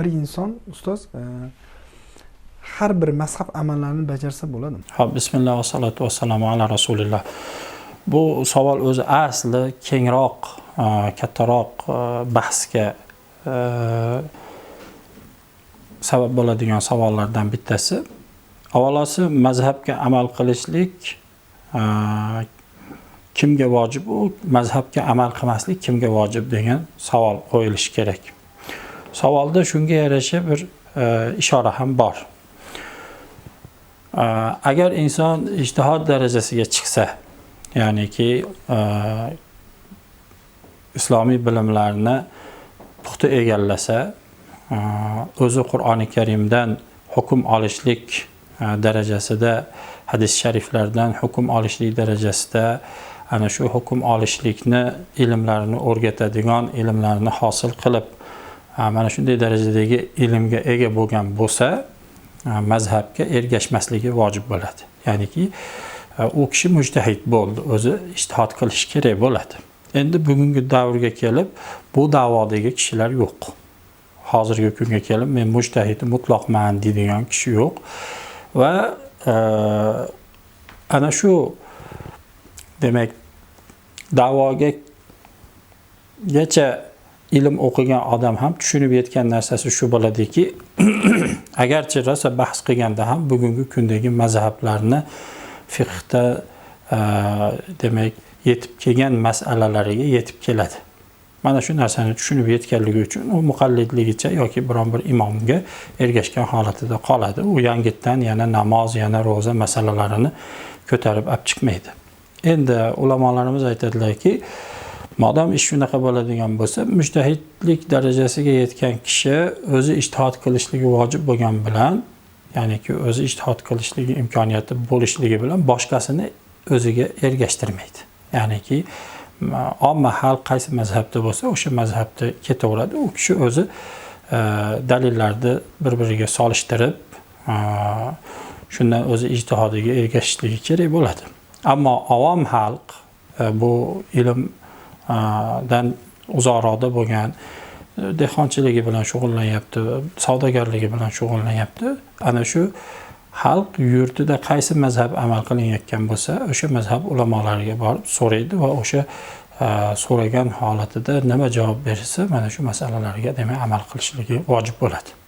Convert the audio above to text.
bir inson ustoz e, har bir mazhab amallarini bajarsa bo'ladimi Ho'p, bismillah va salatu vassalamu ala rasulilloh. Bu savol o'zi asli kengroq, e, kattaroq e, bahsga sabab bo'ladigan savollardan bittasi. Avvalosi mazhabga amal qilishlik kimga vojib u mazhabga amal qilmaslik kimga vojib degan savol qo'yilishi kerak. Savolda shunga yarasha bir e, ishora ham bor. E, agar inson ijtihod darajasiga chiqsa, ya'niki e, islomiy bilimlarni puxta egallasa, e, o'zi Qur'oni Karimdan hukm olishlik e, darajasida, hadis shariflardan hukm olishlik darajasida ana shu hukm olishlikni ilmlarini o'rgatadigan ilmlarni hosil qilib mana shunday darajadagi ilmga ega bo'lgan bo'lsa mazhabga ergashmasligi vojib bo'ladi. Ya'niki u kishi mujtahid bo'ldi o'zi ijtihod qilishi kerak bo'ladi. Endi bugungi davrga kelib bu davodagi kishilar yo'q. Hozirgi kunga kelib men mujtahid mutlaqman deydigan kishi yo'q. Va ana shu demak da'voga gacha ilm o'qigan odam ham tushunib yetgan narsasi shu bo'ladiki agarchi rosa bahs qilganda ham bugungi kundagi mazhablarni fiqhda e, demak yetib kelgan masalalariga yetib keladi. Mana shu narsani tushunib yetganligi uchun u muqallidligicha yoki biron bir imomga ergashgan holatida qoladi. U yangitdan yana namoz yana ro'za masalalarini ko'tarib olib chiqmaydi. Endi ulamolarimiz aytadilarki modam ish shunaqa bo'ladigan bo'lsa mujtahidlik darajasiga yetgan kishi o'zi ijtihod qilishligi vojib bo'lgani bilan ya'niki o'zi ijtihod qilishligi imkoniyati bo'lishligi bilan boshqasini o'ziga ergashtirmaydi. Ya'niki omma xalq qaysi mazhabda bo'lsa o'sha mazhabda ketaveradi. U kishi o'zi e, dalillarni bir biriga solishtirib e, shundan o'zi ijtihodiga ergashishligi kerak bo'ladi. Ammo avom xalq e, bu dan uzoqroqda bo'lgan e, dehqonchiligi bilan shug'ullanyapti savdogarligi bilan shug'ullanyapti. Ana shu xalq yurtida qaysi mazhab amal qilinayotgan bo'lsa o'sha mazhab ulamolariga borib so'raydi va o'sha e, so'ragan holatida nima javob berishsa mana shu masalalarga demak amal qilishligi vojib bo'ladi.